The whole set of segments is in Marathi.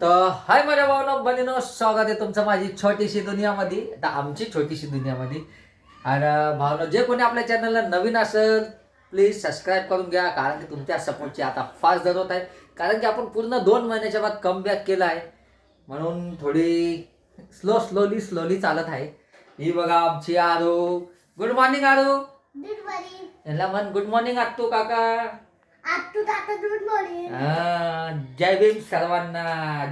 तर हाय माझ्या भावना बहिणीनो स्वागत आहे तुमचं माझी छोटीशी दुनियामध्ये. आता आमची छोटीशी दुनियामध्ये. आणि भावना जे कोणी आपल्या चॅनलला नवीन असेल प्लीज सबस्क्राईब करून घ्या कारण की तुमच्या सपोर्टची आता फास्ट जरूरत आहे. कारण की आपण पूर्ण दोन महिन्याच्या बाद कमबॅक केला आहे. म्हणून थोडी स्लो स्लोली स्लोली चालत आहे. ही बघा आमची आरू. गुड मॉर्निंग आरू. बरी यांना म्हण गुड मॉर्निंग आत्तू काका. हा, जय भीम सर्वांना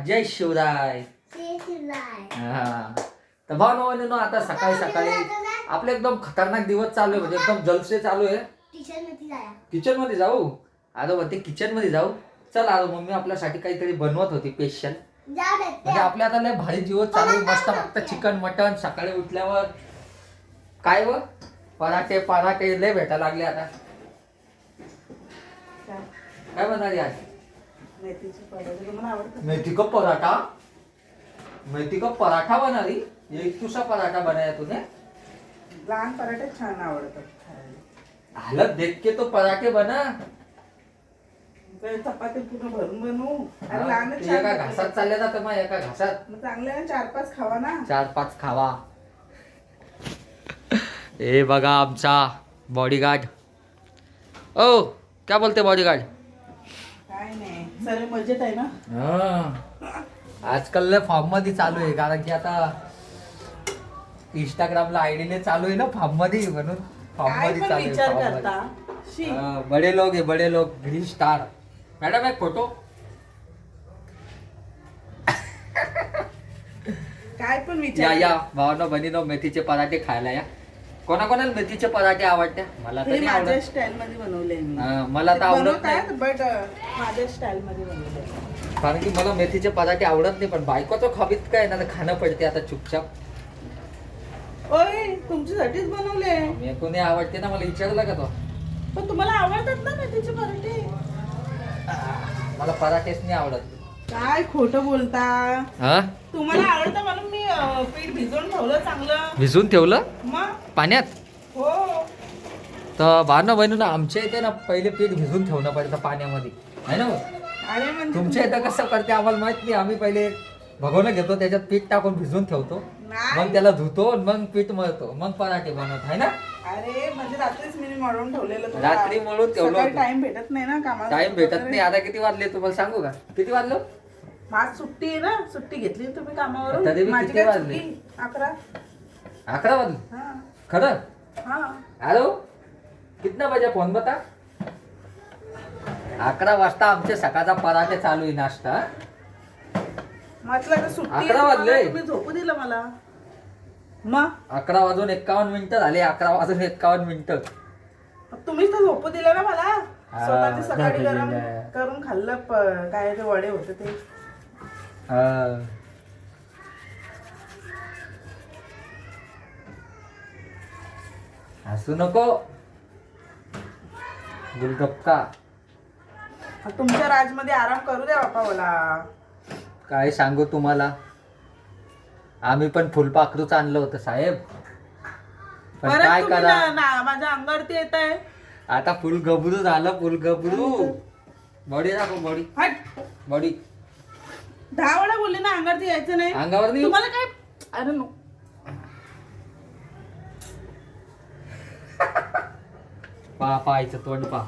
जय शिवराय. तर भावनो आता सकाळी सकाळी आपले एकदम खतरनाक दिवस चालू आहे म्हणजे एकदम जलसे चालू आहे. किचनमध्ये जाऊ? आता म्हणते किचनमध्ये जाऊ? चल आलो मम्मी आपल्यासाठी काहीतरी बनवत होती स्पेशल म्हणजे आपल्या आता लय भारी दिवस चालू आहे मस्त फक्त चिकन मटन सकाळी उठल्यावर. काय व? पराठे पराठे लय भेटायला लागले आता. काय म्हणाली आज? मेथी का पराठा? मेथी का पराठा बनारी एक तुसा पराठा बनाया तूने? लहान पराठे छान आवडतात हालत देख के तो पराठे बना. चपाती पूर्ण भरून बनवू. अरे छान एका. घासात चालले जातं मग एका घासात. मग चांगले आहे ना, चार पाच खावा ना. चार पाच खावा. ए बघा आमचा बॉडीगार्ड ओ क्या बोलते बॉडीगार्ड काय नाही. सर्व मजेत आहे ना? आजकाल फॉर्ममध्ये चालू आहे कारण की आता इंस्टाग्रामला आयडीने चालू आहे ना फॉर्ममध्ये म्हणून फॉर्म काय मध्ये पण चालू विचार आहे करता. form मध्ये. शी. हा, बडे लोग आहे बडे लोग ग्रीन स्टार मॅडम एक फोटो काय पण या विचार या. भावानो बहिणीनो मेथीचे पराठे खायला या. कोणाकोणाला मेथीचे पराठे आवडते? मला हे माझ्या आवडत स्टाईल मध्ये बनवले मी. हा, मला तर आवडत नाही. बनवतात बट माझ्या स्टाईल मध्ये बनवले कारण की मला मेथीचे पराठे आवडत नाही पण बायकोचं हॉबीत काय? ना तर खाणं पडते आता चुपचाप. ओय तुमच्यासाठीच बनवले. मी कोणी आवडते ना मला विचारलं का तो? पण तुम्हाला आवडतात ना मेथीचे पराठे? मला पराठेच नाही आवडत. काय खोटं बोलता? हा? तुम्हाला आवडतं म्हणून मी अं, पीठ भिजवून ठेवलं चांगलं. भिजून ठेवलं? मग? पाण्यात? हो. तर भावना बहिणीनं आमच्या इथे ना पहिले पीठ भिजून ठेवणं पडतं पाण्यामध्ये. आहे ना हो? अरे म्हणजे तुमच्या इथं कसं करते आम्हाला माहीत नाही. आम्ही पहिले भगवणं घेतो त्याच्यात पीठ टाकून भिजून ठेवतो. नाही. मग त्याला धुतो आणि मग पीठ मळतो. मग पराठे बनवत. आहे ना? अरे म्हणजे रात्रीच मी मळून ठेवलेलं. रात्री मळून ठेवलं सकाळी होतं. टाइम भेटत नाही ना कामाला. टाइम भेटत नाही. आता किती वाजले तुम्हाला सांगू का? किती वाजलं? आज सुट्टी आहे ना सुट्टी घेतली ना तुम्ही तरी कामावरून बी माझी किती काय वाजले? सुट्टी? अकरा. अकरा वाजले? हा. खरं? हा. हॅलो? कितना बजे फोन बता? अकरा वाजता आमचे सकाळचा पराठे चालू आहे नाश्ता. म्हटलं तर सुट्टी आहे अकरा वाजले. तुम्ही झोपू दिलं मला. मग? अकरा वाजून एक्कावन्न मिनिटं झाले अकरा वाजून एक्कावन्न मिनिटं. तुम्हीच तर झोपू दिलं ना मला. स्वतःची सकाळी गरम. करून खाल्लं प- काय ते वडे होते ते. हा. हसू नको. गुलगप्पा. तुमच्या राजमध्ये आराम करू द्या बापा मला काय सांगू तुम्हाला? आम्ही पण फुलपाखरूच आणलं होतं साहेब. पण परत काय तुम्ही करा? ना- ना- माझ्या अंगावरती येत आहे. आता फुल गबरू झालं फुल गबरू बॉडी दाखव बॉडी. हट. बॉडी. दहा वेळा बोलले ना अंगावरती यायचं नाही. अंगावर नाही तुम्हाला काय? अरे नो पा पाहायचं तोंड पा.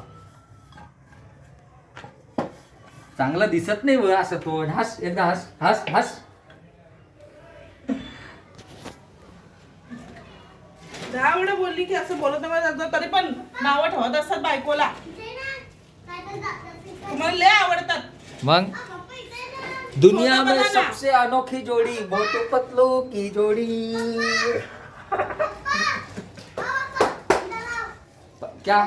चांगलं दिसत नाही व असं तोंड. हस एकदा हस हस हस. दहा वेळा बोलली की असं बोलत नाही तरी पण नावं ठेवत असतात बायकोला. तुम्हाला लय आवडतात. मग? दुनिया में. सबसे अनोखी जोड़ी मोटू पतलू की जोड़ी। क्या?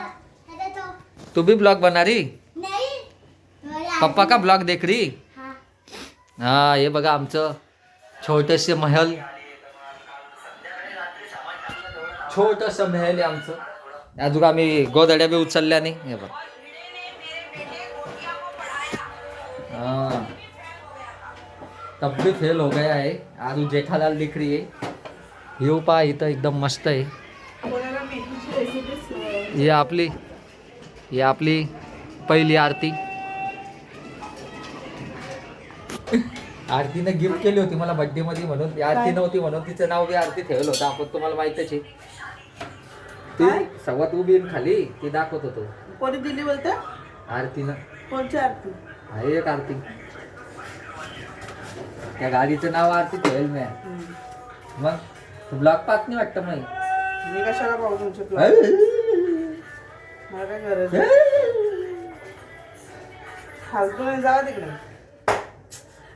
तू भी ब्लॉग बना रही? पप्पा का ब्लॉग देख रही? हा हे बघा आमचं छोटेसे महल. छोटस महल आहे आमचं. अजून आम्ही गोदड्या बी उचलल्या नाही. हे बघ. हाँ. तब भी फेल हो गया है आलू जेठालाल दिख रही है येऊ पा इथं एकदम मस्त आहे. ही आपली ही आपली पहिली आरती. आरतीनं गिफ्ट केली होती मला बर्थडे मध्ये म्हणून. आरती? नव्हती म्हणून तिचं नाव बी आरती ठेवलं होतं. आपण तुम्हाला माहितच आहे? ती सव्वात उभी आहे खाली. ती दाखवत होतो. कोणी दिली बोलते? आरतीनं. कोणची आरती? आहे एक आरती. त्या गाडीचं नाव आरती ठेवेल मी. मग तू ब्लॉग पाहत नाही वाटतं मग? मी कशाला पाहू तुमचे? मला काय गरज आहे? फालतू नाही जावा तिकडे.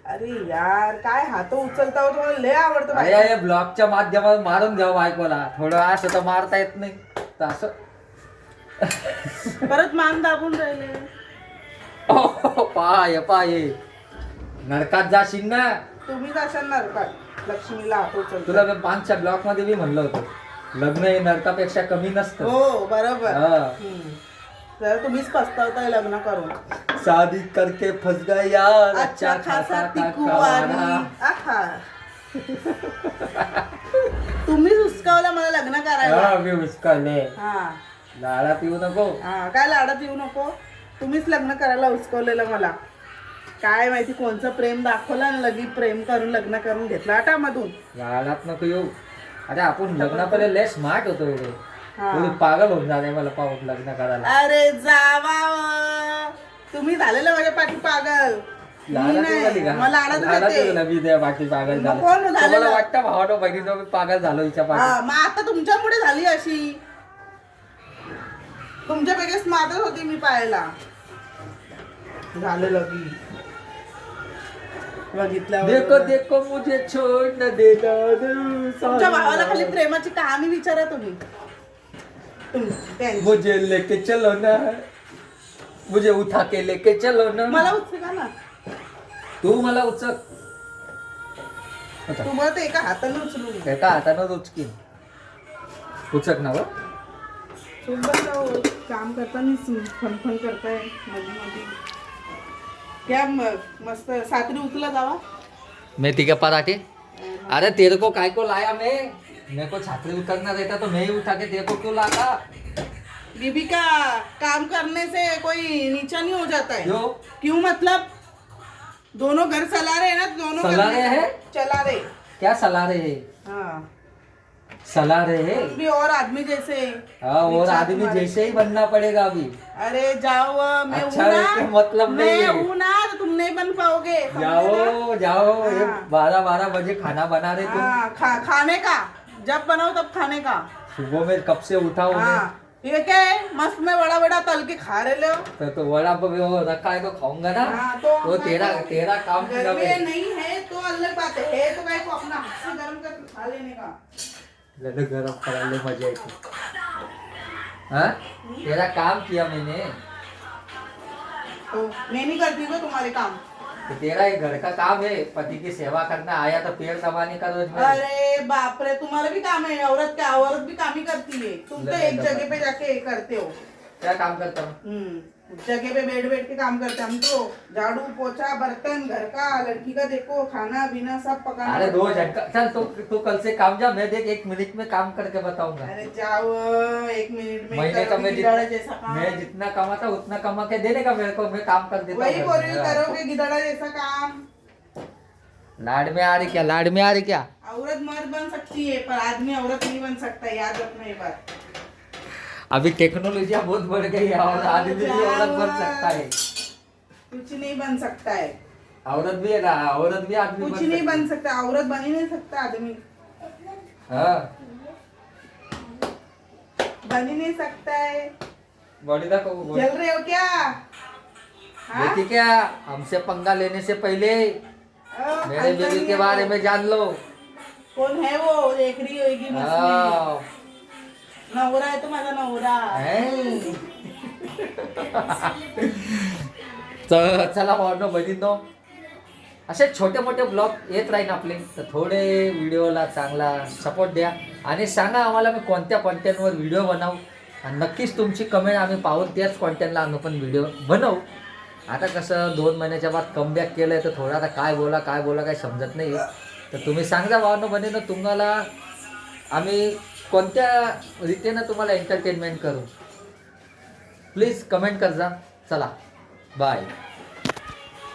अरे यार काय हात उचलता हो तुम्हाला? लय आवडतं अरे बाई. या ब्लॉगच्या माध्यमातून मारून घ्यावं बायकोला थोडं असं तर मारता येत नाही. तर असं. परत मान दाबून राहिले. पाय पाय. नरकात जाशील ना? तुम्ही कशाला का लक्ष्मीला हात उचलता तुला मी पाचच्या ब्लॉकमध्ये बी म्हणलं होतं. लग्न हे नरकापेक्षा कमी नसतं. हो बरोबर. हा. हम्म. जरा तुम्हीच पस्तावताय लग्न करून. शादी करके फस गए यार. अच्छा खासा कमाना. आहा. तुम्हीच हुसकावलं मला लग्न करायला. हा, मी उचकले हा. लाडा पिऊ नको. हा काय लाडात येऊ नको? तुम्हीच लग्न करायला हुसकवलेलं मला. काय माहिती कोणचं प्रेम दाखवलं आणि लगेच प्रेम करून लग्न करून घेतलं आटामधून लाडात नको येऊ. अरे आपण लग्न पहिले लय स्मार्ट होतो हा. थोडी पागल होऊन जाणे मला पाहून लग्न करायला. अरे जावा. तुम्ही झालेलं माझ्या पाठी पागल. मी लाडात का? मला लाडात लाडात त्या पागल झालं. नको ना झालेलं. तुम्हाला वाटतं भावानो बहिणीनो मी पागल झालो हिच्या पाठी? हा मग आता तुमच्यामुळे झाली अशी. तुमच्यापैकी स्मार्टच होती मी पाहायला. झालं लगी. बघितल्यावर देखो मुझे छोड़ न देना तुमच्या भावाला खाली. प्रेमाची कहाणी विचारा तुम्ही. तुम- त्यांची. मुझे लेके चलो ना. मुझे उठा के लेके चलो ना. मला उचका ना. तू मला उचक उचक. तुम्हाला ते एका हाताने उचलून एका हातानं उचकीन उचक ना बरं. सोबत जाऊ काम करताना फनफन करतायमध्ये मध्ये. क्या मस्त सातरी उचला जावा मेथी के पराठे अरे तेरे को काय को लाया मैं? मेरे को छात्री उतरना रहता तो मैं ही उठा के तेरे को क्यों लाता? बीबी का काम करने से कोई नीचा नहीं हो जाता है? क्यों? क्यों मतलब? दोनों घर चला रहे हैं ना दोनों चला रहे हैं? चला रहे। क्या सला रहे हैं? हाँ। सलाह रहे हैं। भी और आदमी जैसे हाँ। और आदमी जैसे ही बनना पड़ेगा अभी। अरे जाओ मैं अच्छा ना। मतलब मैं नहीं ना तो तुम नहीं बन पाओगे जाओ जाओ ये हाँ। बारह बारह बजे खाना बना रहे तुम। हाँ खा, खाने का। जब बनाओ तब खाने का। सुबह में कब से उठाओ मैं? हाँ। ये क्या है? मस्त में बड़ा बड़ा तल के खा रहे लो। तो, तो वो रखा है तो खाऊँगा ना। हाँ, तो वो तेरा तेरा काम नहीं है तो अलग बात है। है तो अपना हाथ से गर्म कर खा लेने का। लड्डू गरम करायला मजा येते. हाँ? तेरा काम किया मैंने. तो मैं नहीं करती हूँ तुम्हारे काम। तो तेरा ये घर का काम है पति की सेवा करना आया तो पेड़ दबाने का रोज अरे बाप रे तुम्हारा भी काम है औरत क्या औरत भी काम ही करती है। तुम तो एक जगह पे जाके करते हो। क्या काम करता हूँ? जगह पे बैठ बैठ के काम करते हम तो। झाड़ू पोछा बर्तन घर का लड़की का देखो खाना पीना सब पकाना। अरे दो। झटका चल तू तू कल से काम जा मैं देख एक मिनट में काम करके बताऊंगा। अरे जाओ एक मिनट में महीने का मैं गिदाड़ा जितना जैसा काम। मैं जितना कमाता उतना कमा के देने का मेरे को मैं काम कर देता वही बोल रही। करोगे गिदाड़ा जैसा काम। लाड में आ रही क्या? लाड में आ रही क्या? औरत मर्द बन सकती है पर आदमी औरत नहीं बन सकता याद रखना ये बात। अभी टेक्नोलॉजी बहुत बढ़ गई है और आदमी भी औरत बन सकता है। कुछ नहीं बन सकता है। औरत भी है ना औरत भी आदमी कुछ नहीं बन सकता औरत बन ही नहीं सकता आदमी। हाँ। बन ही नहीं सकता है। बॉडी देखो जल रहे हो क्या? हाँ? देखिए क्या हमसे पंगा लेने से पहले मेरे बीवी के बारे में जान लो। कौन है वो? देख रही होगी हाँ। नवरा आहे तो माझा नवरा. चला भावनो बहिणींनो असे छोटे मोठे ब्लॉग येत राहीन आपले. तर थोडे व्हिडिओला चांगला सपोर्ट द्या. आणि सांगा आम्हाला मी कोणत्या कॉन्टेंटवर व्हिडिओ बनवू. आणि नक्कीच तुमची कमेंट आम्ही पाहून त्याच कॉन्टेंटला आम्ही पण व्हिडिओ बनवू. आता कसं दोन महिन्याच्या बाद कमबॅक केलं आहे तर थोडं आता काय बोला काय बोला काय समजत नाही तर तुम्ही सांगा भावनं बने ना तुम्हाला आम्ही कोणत्या रीतीनं तुम्हाला एंटरटेनमेंट करू? प्लीज कमेंट कर जा चला. बाय